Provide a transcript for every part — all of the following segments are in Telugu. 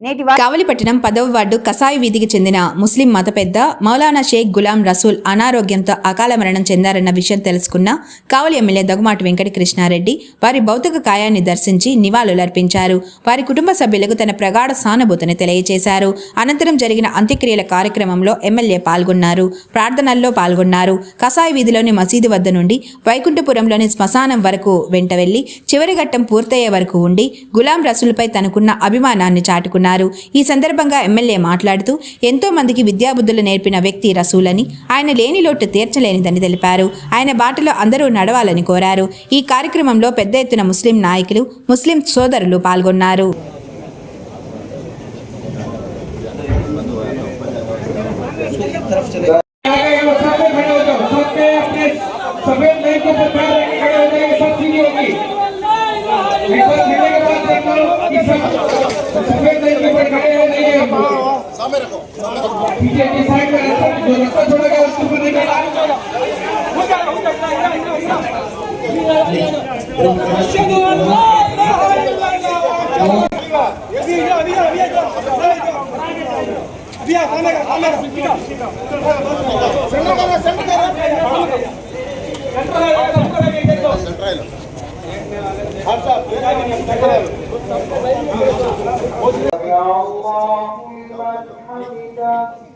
నేటి కావలిపట్నం కావలిపట్టణం పదవ వార్డు కసాయి వీధికి చెందిన ముస్లిం మత పెద్ద మౌలానా షేక్ గులాం రసూల్ అనారోగ్యంతో అకాల మరణం చెందారన్న విషయం తెలుసుకున్న కావలి ఎమ్మెల్యే దగ్గుమాటి వెంకట కృష్ణారెడ్డి వారి భౌతిక కాయాన్ని దర్శించి నివాళులర్పించారు. వారి కుటుంబ సభ్యులకు తన ప్రగాఢ సానుభూతిని తెలియజేశారు. అనంతరం జరిగిన అంత్యక్రియల కార్యక్రమంలో ఎమ్మెల్యే పాల్గొన్నారు. ప్రార్థనల్లో పాల్గొన్నారు. కసాయి వీధిలోని మసీదు వద్ద నుండి వైకుంఠపురంలోని శ్మశానం వరకు వెంట వెళ్ళి చివరి ఘట్టం పూర్తయ్యే వరకు ఉండి గులాం రసూల్పై తనకున్న అభిమానాన్ని చాటుకున్నారు. ఈ సందర్భంగా ఎమ్మెల్యే మాట్లాడుతూ ఎంతో మందికి విద్యాబుద్ధులు నేర్పిన వ్యక్తి రసూలని ఆయన లేని లోటు తీర్చలేనిదని తెలిపారు. ఆయన బాటలో అందరూ నడవాలని కోరారు. ఈ కార్యక్రమంలో పెద్ద ఎత్తున ముస్లిం నాయకులు ముస్లిం సోదరులు పాల్గొన్నారు. Allahumma hamdika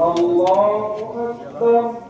الله أكبر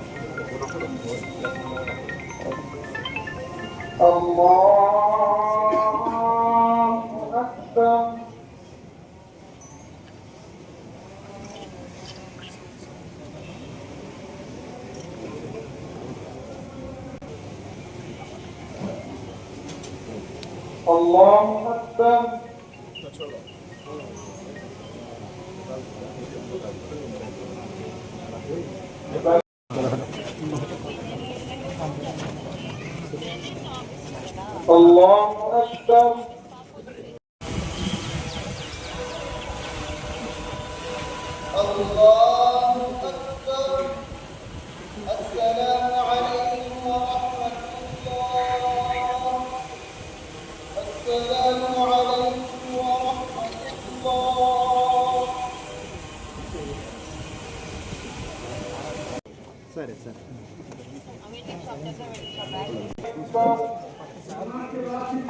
الله أكبر الله أكبر Thank you. الله أكبر. الله أكبر. السلام عليكم ورحمة الله. السلام عليكم ورحمة الله. ساري ساري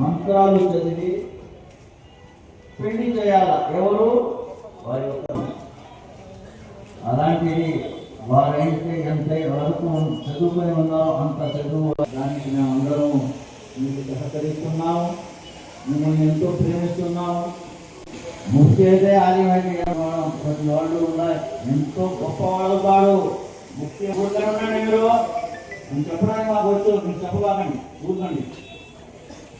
మంత్రాలు చదివి పెళ్ళి చేయాల? ఎవరు? వారి యొక్క అలాంటివి వారైతే ఎంత వరకు చదువుకొని ఉన్నారో అంత చదువు దానికి మేము అందరం మీకు సహకరిస్తున్నాము. మిమ్మల్ని ఎంతో ప్రేమిస్తున్నాము. ముఖ్యతే ఆదివారి ప్రతి వాళ్ళు ఉన్నారు ఎంతో గొప్పవాళ్ళు కాదు. ముఖ్య ఊరిలో ఉండండి మీరు. నేను చెప్పడానికి మాకు వచ్చు. మీరు చెప్పబాకండి. ఊరుకోండి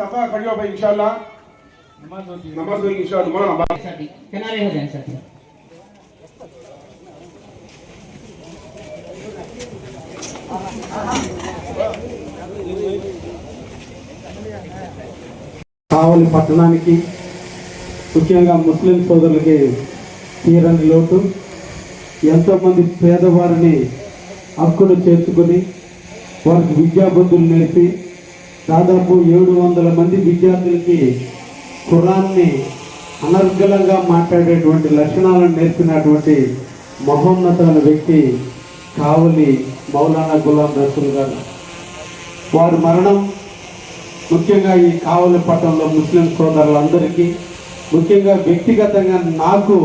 सफा खड़ी हो भाई इंशाल्लाह नमाज होगी इंशाल्लाह मौलाना साथी किनारे हो जाए साथी కావలి పట్టణానికి ముఖ్యంగా ముస్లిం సోదరులకి తీరని లోటు ఎంతోమంది పేదవారిని హక్కును చేర్చుకొని వారికి విద్యాబుద్ధులు నేర్పి దాదాపు ఏడు వందల మంది విద్యార్థులకి ఖురాన్ని అనర్గళంగా మాట్లాడేటువంటి లక్షణాలను నేర్పినటువంటి మహోన్నతమైన వ్యక్తి కావలి మౌలానా గులాం రసూల్ గారు. వారి మరణం ముఖ్యంగా ఈ కావలి పట్టణంలో ముస్లిం సోదరులందరికీ ముఖ్యంగా వ్యక్తిగతంగా నాకు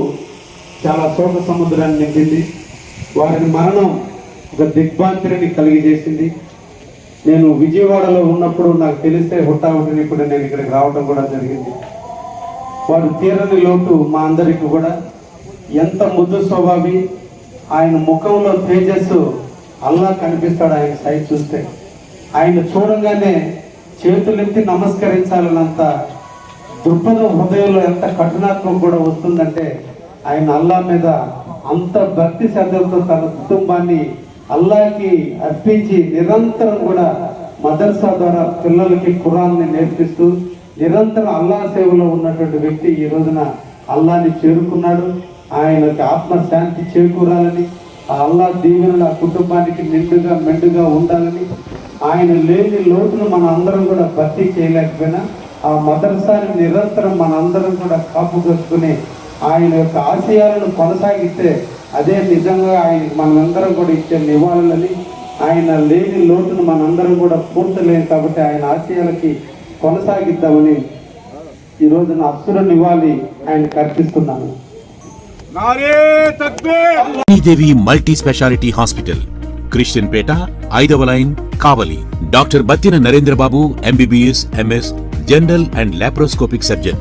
చాలా శోక సముద్రాన్ని నింపింది వారి మరణం ఒక దిగ్భాంతిని కలిగజేసింది. నేను విజయవాడలో ఉన్నప్పుడు నాకు తెలిస్తే హుట్టా ఉంటుంది ఇప్పుడు నేను ఇక్కడికి రావడం కూడా జరిగింది. వారు తీరని లోటు మా అందరికీ కూడా. ఎంత ముద్దు స్వభావి ఆయన ముఖంలో తేజస్సు అల్లా కనిపిస్తాడు ఆయన సైడ్ చూస్తే. ఆయన చూడంగానే చేతులెత్తి నమస్కరించాలన్నంత దృక్పథం హృదయంలో ఎంత కఠినాత్మకం కూడా వస్తుందంటే ఆయన అల్లా మీద అంత భక్తి శ్రద్ధలతో తన కుటుంబాన్ని అల్లాకి అర్పించి నిరంతరం కూడా మదర్సా ద్వారా పిల్లలకి కురాన్ని నేర్పిస్తూ నిరంతరం అల్లా సేవలో ఉన్నటువంటి వ్యక్తి ఈ రోజున అల్లాని చేరుకున్నాడు. ఆయనకి ఆత్మశాంతి చేకూరాలని ఆ అల్లా దీవెనలు ఆ కుటుంబానికి నిండుగా మెండుగా ఉండాలని ఆయన లేని లోటును మన అందరం కూడా భర్తీ చేయలేకపోయినా ఆ మదర్సాని నిరంతరం మన అందరం కూడా కాపు ఆయన యొక్క ఆశయాలను కొనసాగిస్తే అదే నిజంగా ఆయనకి మనందరం కూడా ఇచ్చే నివాళులని ఆయన లేని లోటును మనందరం కూడా పూర్తలేము కాబట్టి ఆయన ఆశయాలకి కొనసాగిద్దామని ఈ రోజున అసుర నివాళి ఆయనకు అర్పిస్తున్నాను. Devi multi specialty hospital Christianpet ఐదవ line Kavali. Doctor Battina Narendra Babu MBBS MS general and laparoscopic surgeon.